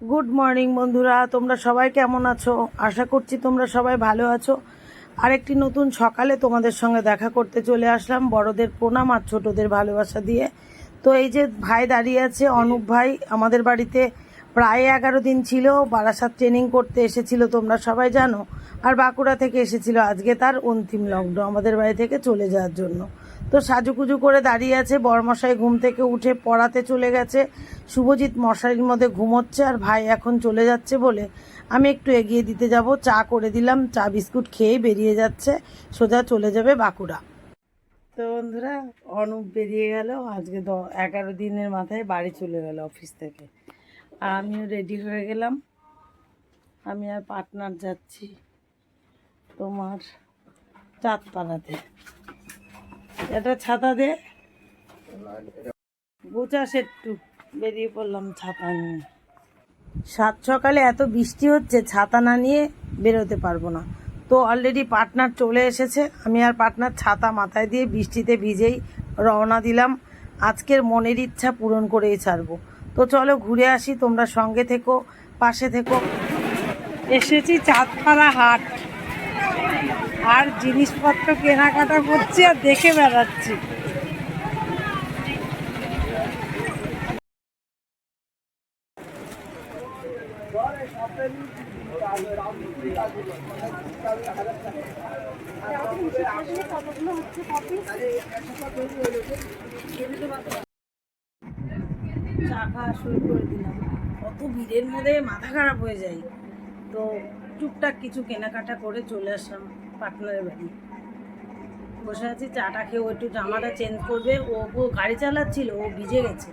Good morning বন্ধুরা। তোমরা সবাই কেমন আছো? আশা করছি তোমরা সবাই ভালো আছো। আরেকটি নতুন সকালে তোমাদের সঙ্গে দেখা করতে চলে আসলাম বড়দের প্রণাম আর ছোটদের ভালোবাসা দিয়ে। তো এই যে ভাই দাঁড়িয়ে আছে, অনুপ ভাই, আমাদের বাড়িতে প্রায় এগারো দিন ছিল, বারাসাত ট্রেনিং করতে এসেছিল তোমরা সবাই জানো। আর বাঁকুড়া থেকে এসেছিল আজকে তার অন্তিম লগ্ন, আমাদের বাড়ি থেকে চলে যাওয়ার জন্য। তো সাজুকুজু করে দাঁড়িয়ে আছে, বরমশাই ঘুম থেকে উঠে পড়াতে চলে গেছে। শুভজিৎ মশারির মধ্যে ঘুমোচ্ছে আর ভাই এখন চলে যাচ্ছে বলে আমি একটু এগিয়ে দিতে যাব, চা করে দিলাম, চা বিস্কুট খেয়ে বেরিয়ে যাচ্ছে, সোজা চলে যাবে বাঁকুড়া। তো বন্ধুরা, অনুপ বেরিয়ে গেল, আজকে দ এগারো দিনের মাথায় বাড়ি চলে গেল অফিস থেকে। আর আমিও রেডি হয়ে গেলাম। আমি আর পার্টনার যাচ্ছি তোমার চাঁদপাড়াতে এটা ছাতা দে। গোচাস একটু বেরিয়ে পড়লাম ছাতা নিয়ে। সাত সকালে এত বৃষ্টি হচ্ছে, ছাতা না নিয়ে বেরোতে পারব না। তো অলরেডি পার্টনার চলে এসেছে। আমি আর পার্টনার ছাতা মাথায় দিয়ে বৃষ্টিতে ভিজেই রওনা দিলাম। আজকের মনের ইচ্ছা পূরণ করেই ছাড়বো। তো চলো ঘুরে আসি, তোমরা সঙ্গে থেকো, পাশে থেকো। এসেছি চাঁদপাড়া হাট। আর জিনিসপত্র কেনাকাটা করছি আর দেখে বেড়াচ্ছি। খাওয়া শুরু করে দিলাম। অত ভিড়ের মধ্যে মাথা খারাপ হয়ে যায়। তো টুকটাক কিছু কেনাকাটা করে চলে আসলাম পার্টনারের বাড়ি। বসে আছি চাটা খেয়ে ও একটু জামাটা চেঞ্জ করবে। ও ও গাড়ি চালাচ্ছিল, ও ভিজে গেছে।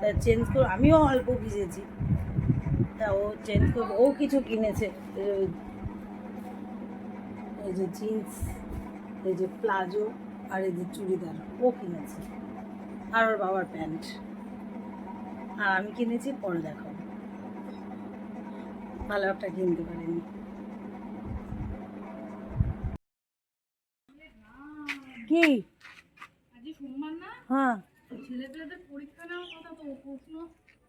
তা চেঞ্জ করে, আমিও অল্প ভিজেছি। তা ও চেঞ্জ করবে, ও কিছু কিনেছে। এই যে জিন্স এই যে প্লাজো, আর এই যে চুড়িদার, ও কিনেছে। আর ওর বাবার প্যান্ট। আর আমি কিনেছি পরে দেখো ভালো একটা কিনতে পারিনি। কি? আজকে সোমবার না? হ্যাঁ। ছেলেপেলেদের পরীক্ষা নেওয়ার কথা তো প্রশ্ন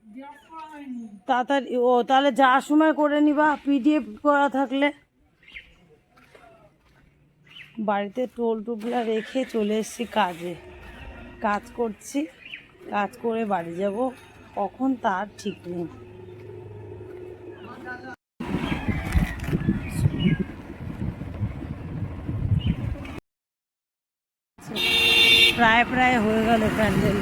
জিজ্ঞাসা করা হয়নি। তাড়াতাড়ি ও তাহলে যা সময় করে নিবা পিডিএফ করা থাকলে। বাড়িতে টোল টুপলা রেখে চলে এসেছি কাজে। কাজ করছি কাজ করে বাড়ি যাব। কখন তার ঠিক নেই। প্রায় প্রায় হয়ে গেল প্যান্ডেল।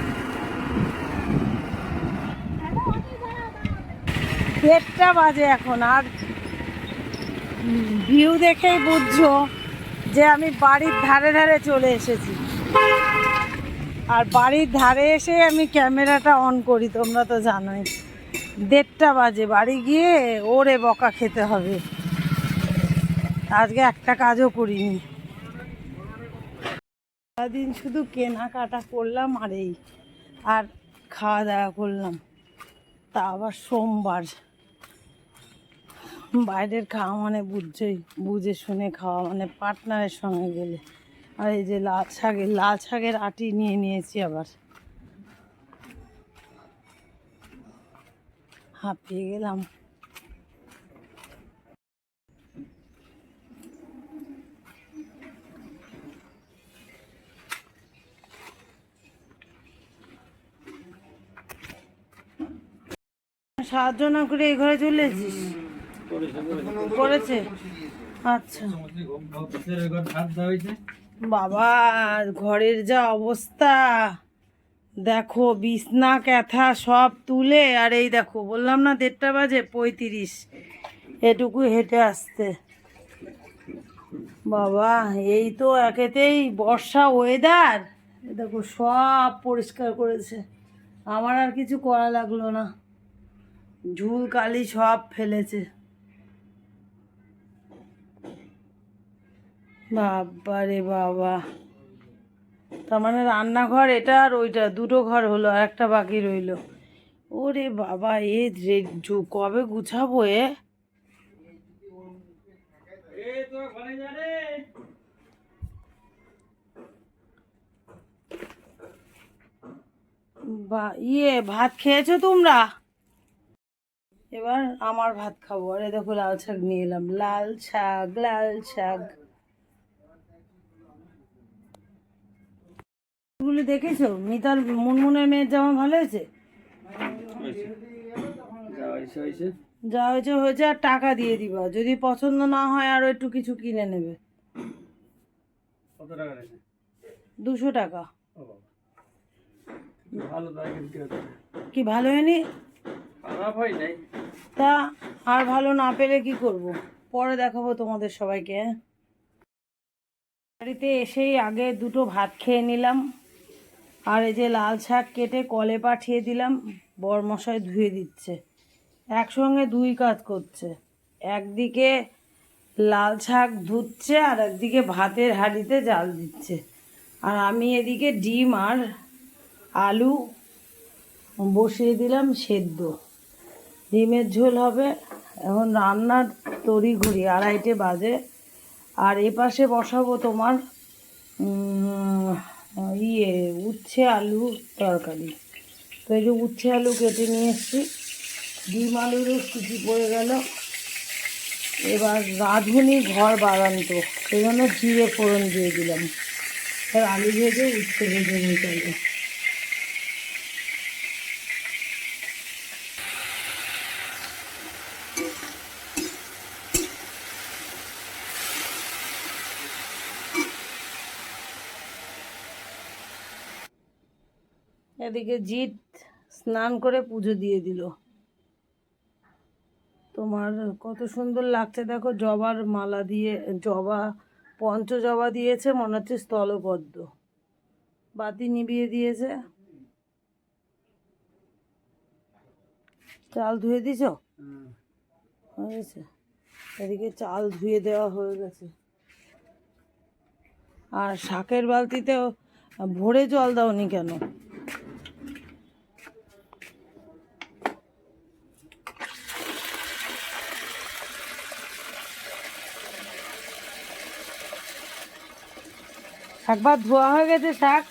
দেড়টা বাজে এখন, আর ভিউ দেখেই বুঝছ যে আমি বাড়ির ধারে ধারে চলে এসেছি। আর বাড়ির ধারে এসে আমি ক্যামেরাটা অন করি, তোমরা তো জানোই। দেড়টা বাজে, বাড়ি গিয়ে ওরে বকা খেতে হবে। আজকে একটা কাজও করিনি। সারাদিন শুধু কেনাকাটা করলাম আর এই, আর খাওয়া দাওয়া করলাম। তা আবার সোমবার। বাইরের খাওয়া মানে বুঝছেই, বুঝে শুনে খাওয়া মানে পার্টনারের সঙ্গে গেলে। আর এই যে লাল শাকের লাল শাকের আটি নিয়ে নিয়েছি আবার হাঁপিয়ে গেলাম সাহায্য না করে এই ঘরে চলে এসেছিস করেছে আচ্ছা বাবা, ঘরের যা অবস্থা। দেখো, বিছনা, ক্যাথা সব তুলে, আর এই দেখো, বললাম না দেড়টা বাজে, পঁয়ত্রিশ। এটুকু হেঁটে আসতে। বাবা, এই তো একেতেই বর্ষা ওয়েদার দেখো, সব পরিষ্কার করেছে। আমার আর কিছু করা লাগল না। ঝুল কালি সব ফেলেছে। বাবা রে বাবা। তার মানে রান্নাঘর এটা আর ওইটা দুটো ঘর হলো আর একটা বাকি রইল। ওরে বাবা এ রে কবে গুছাবো এ? বা ইয়ে ভাত খেয়েছো তোমরা? এবার আমার ভাত খাব। আরে দেখো লাল শাক নিয়ে এলাম। লাল শাক লাল শাক। গুলো দেখেছ? মিতার মুনমুনের মেয়ের জামা ভালো হয়েছে? যা হয়েছে হয়েছে। আর টাকা দিয়ে দিবা। যদি পছন্দ না হয় আরও একটু কিছু কিনে নেবে। কত টাকা রেখে দুশো টাকা। কি ভালো হয়নি? হয় তা আর ভালো না পেলে কি করব? পরে দেখাবো তোমাদের সবাইকে হ্যাঁ? বাড়িতে এসেই আগে দুটো ভাত খেয়ে নিলাম। আর এই যে লাল শাক কেটে কলে পাঠিয়ে দিলাম, বরমশাই ধুয়ে দিচ্ছে। একসঙ্গে দুই কাজ করছে। একদিকে লাল শাক ধুচ্ছে আর একদিকে ভাতের হাঁড়িতে জাল দিচ্ছে। আর আমি এদিকে ডিম আর আলু বসিয়ে দিলাম সেদ্ধ। ডিমের ঝোল হবে এখন রান্নার তড়ি ঘড়ি আড়াইটে বাজে। আর এ পাশে বসাবো তোমার ইয়ে উচ্ছে আলু তরকারি। তো এই যে উচ্ছে আলু কেটে নিয়ে এসছি। ডিম আলুরও সুচি পড়ে গেল? এবার রাঁধুনি ঘর বাড়ান্ত। সেই জন্য জিরে ফোড়ন দিয়ে দিলাম। আর আলু ভেজে উচ্ছে ভেজে নিয়ে হবে। এদিকে জিৎ স্নান করে পুজো দিয়ে দিল। তোমার কত সুন্দর লাগছে দেখো, জবার মালা দিয়ে, জবা পঞ্চ জবা দিয়েছে, মনে হচ্ছে স্থলপদ্ম। বাতি নিভিয়ে দিয়েছে। চাল ধুয়ে দিছ? হয়ে গেছে এদিকে চাল ধুয়ে দেওয়া হয়ে গেছে। আর শাকের বালতিতে ভরে জল দাওনি কেন? একবার ধোয়া হয়ে গেছে শাক।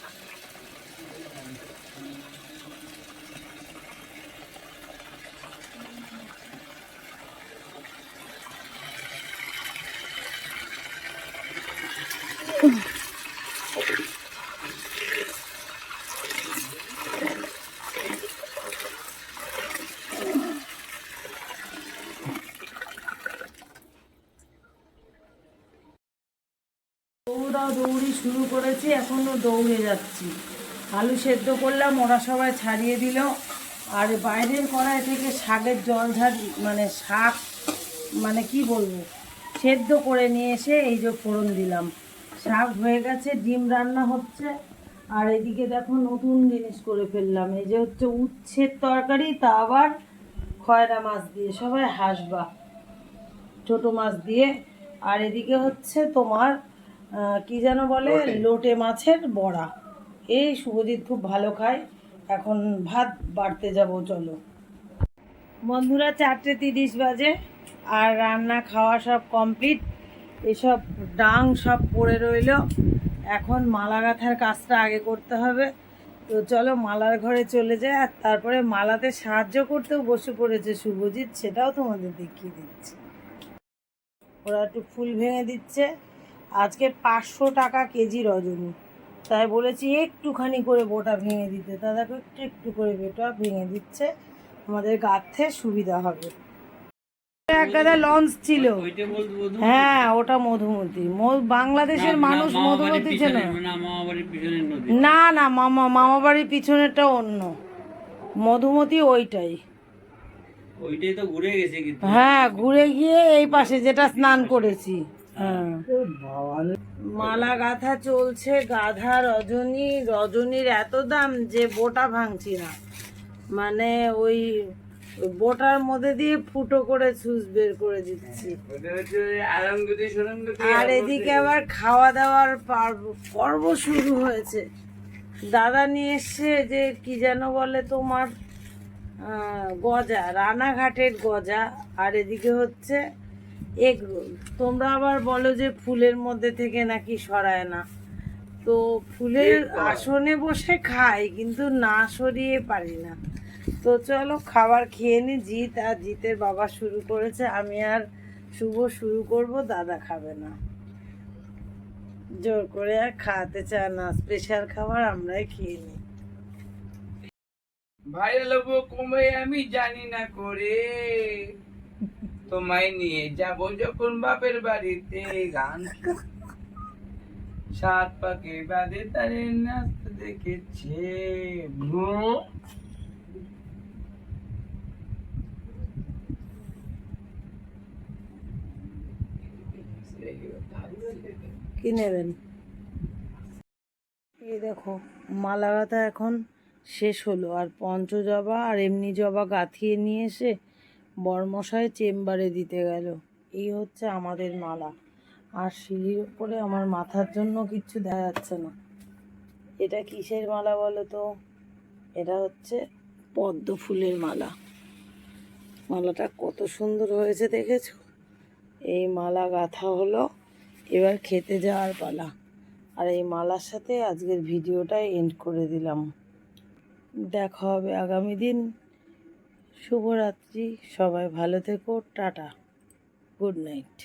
দৌড়া দৌড়ি শুরু করেছি, এখনও দৌড়ে যাচ্ছি। আলু সেদ্ধ করলাম, ওরা সবাই ছাড়িয়ে দিল। আর বাইরের কড়াই থেকে শাকের জল ঝাড় মানে শাক মানে কি বলব, সেদ্ধ করে নিয়ে এসে এই যে ফোড়ন দিলাম। শাক হয়ে গেছে, ডিম রান্না হচ্ছে। আর এদিকে দেখো নতুন জিনিস করে ফেললাম। এই যে হচ্ছে উচ্ছের তরকারি, তা আবার খয়রা মাছ দিয়ে, সবাই হাসবা। ছোট মাছ দিয়ে। আর এদিকে হচ্ছে তোমার কি যেন বলে? লোটে। মাছের বড়া। এই শুভজিৎ খুব ভালো খায়। এখন ভাত বাড়তে যাব চলো। বন্ধুরা চারটে তিরিশ বাজে আর রান্না খাওয়া সব কমপ্লিট। এসব ডাং সব পড়ে রইল। এখন মালা গাঁথার কাজটা আগে করতে হবে। তো চলো মালার ঘরে চলে যায় আর তারপরে মালাতে সাহায্য করতেও বসে পড়েছে শুভজিৎ সেটাও তোমাদের দেখিয়ে দিচ্ছে। ওরা একটু ফুল ভেঙে দিচ্ছে। আজকে পাঁচশো টাকা কেজি রজনী। তাই বলেছি একটুখানি করে বোটা ভেঙে দিতে। তা দেখো একটু একটু করে বোটা ভেঙে দিচ্ছে। আমাদের গাঁথতে সুবিধা হবে। এক গাদা লঞ্চ ছিল। হ্যাঁ ওটা মধুমতি। বাংলাদেশের মানুষ মধুমতি চেনে? না না না মামা মামা বাড়ির পিছনেরটা অন্য। মধুমতি ওইটাই। ওইটাই তো ঘুরে গেছে হ্যাঁ ঘুরে গিয়ে এই পাশে যেটা স্নান করেছি। মালা গাথা চলছে গাধা রজনী রজনীর এত দাম যে বোটা ভাঙছি না। মানে ওই বোটার মধ্যে দিয়ে ফুটো করে সুচ বের করে দিচ্ছি। সুরঙ্গতি আর এদিকে আবার খাওয়া দাওয়ার পর্ব শুরু হয়েছে। দাদা নিয়ে এসছে যে কি যেন বলে তোমার গজা রানাঘাটের গজা। আর এদিকে হচ্ছে এগ রোল। তোমরা আবার বলো যে ফুলের মধ্যে থেকে নাকি সরায় না। তো ফুলের আসনে বসে খাই কিন্তু না সরিয়ে পারি না। তো চলো খাবার খেয়ে নি জিৎ আর জিতের বাবা শুরু করেছে। আমি আর শুভ শুরু করব দাদা খাবে না। জোর করে আর খাওয়াতে চায় না স্পেশাল খাবার আমরাই খেয়ে নিই ভাইরাল হব কমে আমি জানি না করে। তোমায় নিয়ে যাব যখন বাপের বাড়িতে গান সাত পাকে বাদে তারে নাচতে দেখেছে। কি নেবেন এই দেখো মালা এখন শেষ হলো, আর পঞ্চজবা আর এমনি জবা গাঁথিয়ে নিয়ে এসে বরমশাই চেম্বারে দিতে গেল। এই হচ্ছে আমাদের মালা। আর সিঁড়ির উপরে আমার মাথার জন্য কিচ্ছু দেখা যাচ্ছে না। এটা কিসের মালা বলো তো? এটা হচ্ছে পদ্ম ফুলের মালা। মালাটা কত সুন্দর হয়েছে দেখেছ? এই মালা গাঁথা হলো, এবার খেতে যাওয়ার পালা। আর এই মালার সাথে আজকের ভিডিওটা এন্ড করে দিলাম। দেখা হবে আগামী দিন। শুভরাত্রি সবাই ভালো থেকো টাটা গুড নাইট।